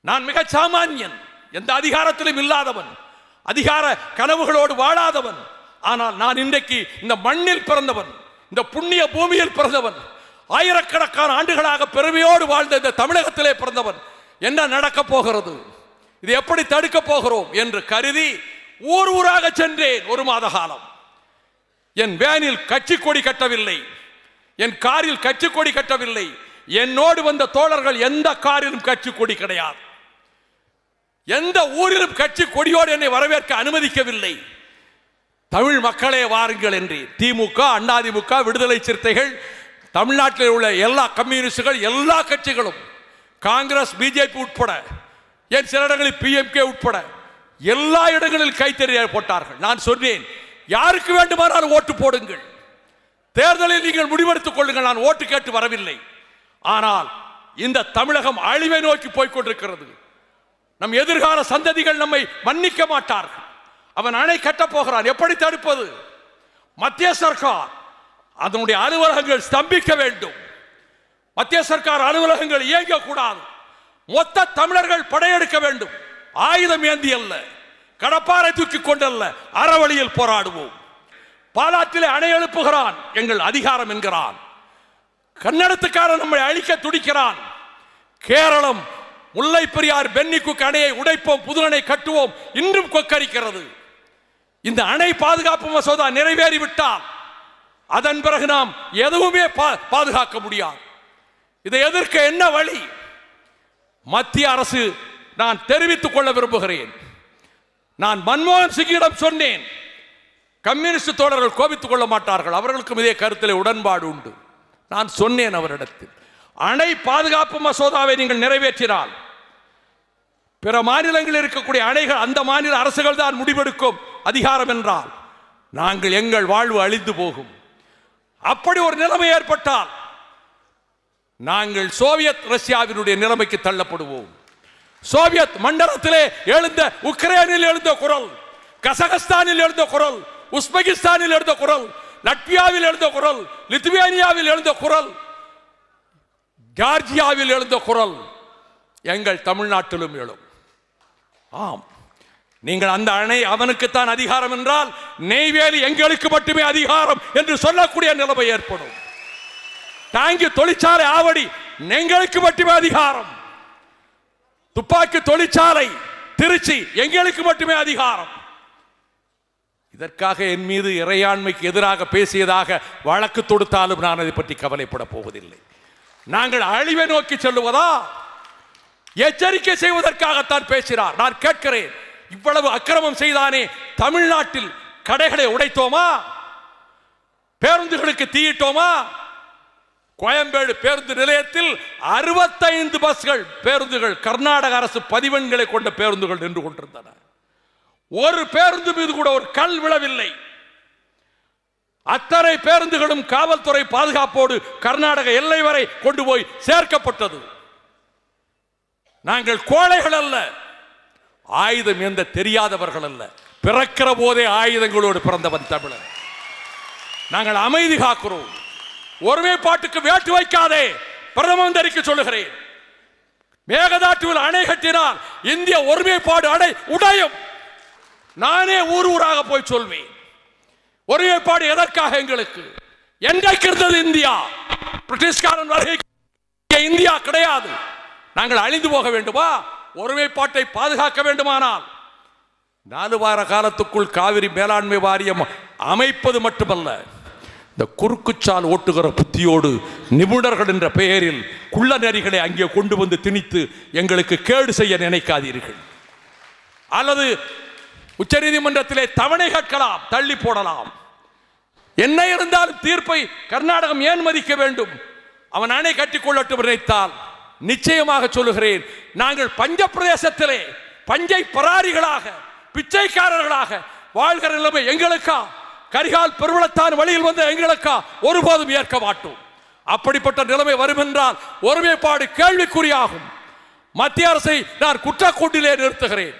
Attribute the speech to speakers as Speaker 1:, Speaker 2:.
Speaker 1: நான் மிக சாமானியன். எந்த அதிகாரத்திலும் இல்லாதவன். அதிகார கனவுகளோடு வாழாதவன். ஆனால் நான் இன்றைக்கு இந்த மண்ணில் பிறந்தவன். இந்த புண்ணிய பூமியில் பிறந்தவன். ஆயிரக்கணக்கான ஆண்டுகளாக பெருமையோடு வாழ்ந்த இந்த தமிழகத்திலே பிறந்தவன். என்ன நடக்கப் போகிறது? இது எப்படி தடுக்க போகிறோம் என்று கருதி ஊர் ஊராக சென்றேன் ஒரு மாத காலம். என் வேனில் கட்சி கொடி கட்டவில்லை. என் காரில் கட்சி கொடி கட்டவில்லை. என்னோடு வந்த தோழர்கள் எந்த காரிலும் கட்சி கொடி கிடையாது. எந்த ஊரிலும் கட்சி கொடியோடு என்னை வரவேற்க அனுமதிக்கவில்லை. தமிழ் மக்களே வாருங்கள் என்று திமுக அதிமுக விடுதலை சிறுத்தைகள் தமிழ்நாட்டில் உள்ள எல்லா கம்யூனிஸ்டுகள் எல்லா கட்சிகளும் காங்கிரஸ் பிஜேபி உட்பட என் சில இடங்களில் பிஎம்கே உட்பட எல்லா இடங்களில் கைத்தறிய போட்டார்கள் நான் சொன்னேன் யாருக்கு வேண்டுமானாலும் ஓட்டு போடுங்கள். தேர்தலில் நீங்கள் முடிவெடுத்துக் கொள்ளுங்கள் நான் ஓட்டு கேட்டு வரவில்லை. ஆனால் இந்த தமிழகம் அழிவை நோக்கி போய்கொண்டிருக்கிறது நம் எதிர்கால சந்ததிகள் நம்மை மன்னிக்க மாட்டார்கள். அவன் அணை கட்டப் போகிறான். எப்படி தடுப்பது? மத்திய சர்க்கார் அதனுடைய அலுவலகங்கள் ஸ்தம்பிக்க வேண்டும். மத்திய சர்க்கார் அலுவலகங்கள் இயங்கக்கூடாது. மொத்த தமிழர்கள் படையெடுக்க வேண்டும். ஆயுதம் ஏந்தி அல்ல. கடப்பாரை தூக்கி கொண்டல்ல அறவழியில் போராடுவோம். பாலாற்றிலே அணை எழுப்புகிறான். எங்கள் அதிகாரம் என்கிறான். கன்னடத்துக்காரன் நம்மை அழிக்க துடிக்கிறான். கேரளம் முல்லை பெரியார் பென்னிக்கு அணையை உடைப்போம் புது அணை கட்டுவோம் இன்றும் கொக்கரிக்கிறது. இந்த அணை பாதுகாப்பு மசோதா நிறைவேறிவிட்டால் அதன் பிறகு நாம் எதுவுமே பா- பாதுகாக்க முடியாது. இதை எதிர்க்க என்ன வழி? மத்திய அரசு நான் தெரிவித்துக் கொள்ள விரும்புகிறேன். நான் மன்மோகன் சிங்கிடம் சொன்னேன் கம்யூனிஸ்ட் தோழர்கள் கோபித்துக் கொள்ள மாட்டார்கள் அவர்களுக்கும் இதே கருத்தில் உடன்பாடு உண்டு. நான் சொன்னேன் அவரிடத்தில். அணை பாதுகாப்பு மசோதாவை நீங்கள் நிறைவேற்றினால் பிற மாநிலங்களில் இருக்கக்கூடிய அணைகள் அந்த மாநில அரசுகள் தான் முடிவெடுக்கும் அதிகாரம் என்றால் நாங்கள் எங்கள் வாழ்வு அழிந்து போகும். அப்படி ஒரு நிலைமை ஏற்பட்டால் நாங்கள் சோவியத் ரஷ்யாவினுடைய நிலைமைக்கு தள்ளப்படுவோம். சோவியத் மண்டலத்திலே எழுந்த உக்ரைனில் எழுந்த குரல் கசகஸ்தானில் எழுந்த குரல் உஸ்பெகிஸ்தானில் எழுந்த குரல் லட்வியாவில் எழுந்த குரல் லித்துவேனியாவில் எழுந்த குரல் ஜார்ஜியாவில் எழுந்த குரல் எங்கள் தமிழ்நாட்டிலும் எழும். ஆம். நீங்கள் அந்த அணை அவனுக்குத்தான் அதிகாரம் என்றால் நெய்வேலி எங்களுக்கு மட்டுமே அதிகாரம் என்று சொல்லக்கூடிய நிலைமை ஏற்படும். டாங்கி தொழிற்சாலை ஆவடி எங்களுக்கு மட்டுமே அதிகாரம். துப்பாக்கி தொழிற்சாலை திருச்சி எங்களுக்கு மட்டுமே அதிகாரம். இதற்காக என் மீது இறையாண்மைக்கு எதிராக பேசியதாக வழக்கு தொடுத்தாலும் நான் அதை பற்றி கவலைப்பட போவதில்லை. நாங்கள் அழிவை நோக்கி செல்லுவதா? எச்சரிக்கை செய்வதற்காகத்தான் பேசினார். நான் கேட்கிறேன் இவ்வளவு அக்கிரமம் செய்தானே தமிழ்நாட்டில் கடைகளை உடைத்தோமா? பேருந்துகளுக்கு தீயிட்டோமா? கோயம்பேடு பேருந்து நிலையத்தில் அறுபத்தைந்து பஸ்கள் பேருந்துகள் கர்நாடக அரசு பதிவெண்களை கொண்ட பேருந்துகள் நின்று கொண்டிருந்தன. ஒரு பேருந்து மீது கூட ஒரு கல் விழவில்லை. அத்தனை பேருந்துகளும் காவல்துறை பாதுகாப்போடு கர்நாடக எல்லை வரை கொண்டு போய் சேர்க்கப்பட்டது. நாங்கள் கோழைகள் அல்ல. ஆயுதம் எந்த தெரியாதவர்கள் அல்ல. பிறக்கிற போதே ஆயுதங்களோடு பிறந்தவன் தமிழன். நாங்கள் அமைதி காக்கிறோம். ஒருமைப்பாட்டுக்கு வேட்டு வைக்காதே. பிரதம மந்திரிக்கு சொல்லுகிறேன். மேகதாட்டுவில் அணை கட்டினால் இந்திய ஒருமைப்பாடு அணை உடையும். நானே ஊர் ஊராக போய் சொல்வேன். ஒருமைப்பாடு எதற்காக எங்களுக்கு? என்றைக்கு இருந்தது இந்தியா? பிரிட்டிஷ்காரன் வருகை இந்தியா கிடையாது. நாங்கள் அழிந்து போக வேண்டுமா? ஒருமைப்பாட்டை பாதுகாக்க வேண்டுமானால்? நாலு வார காலத்துக்குள் காவிரி மேலாண்மை வாரியம் அமைப்பது மட்டுமல்ல இந்த குறுக்குச்சால் ஓட்டுகிற புத்தியோடு நிபுணர்கள் என்ற பெயரில் குள்ள நெறிகளை அங்கே கொண்டு வந்து திணித்து எங்களுக்கு கேடு செய்ய நினைக்காதீர்கள். அல்லது உச்சநீதிமன்றத்திலே தவணை கேட்கலாம் தள்ளி போடலாம். என்ன இருந்தாலும் தீர்ப்பை கர்நாடகம் ஏன் மதிக்க வேண்டும்? அவன் அணை கட்டிக்கொள்ளட்டும் நினைத்தால் நிச்சயமாக சொல்லுகிறேன். நாங்கள் பஞ்ச பிரதேசத்திலே பஞ்சை பராரிகளாக பிச்சைக்காரர்களாக வாழ்கிற நிலைமை எங்களுக்கா? கரிகால் பெருவளத்தான் வழியில் வந்த எங்களுக்கா? ஒருபோதும் ஏற்க மாட்டோம். அப்படிப்பட்ட நிலைமை வரும் என்றால் ஒருமைப்பாடு கேள்விக்குறியாகும். மத்திய அரசை நான் குற்றக்கூட்டிலே நிறுத்துகிறேன்.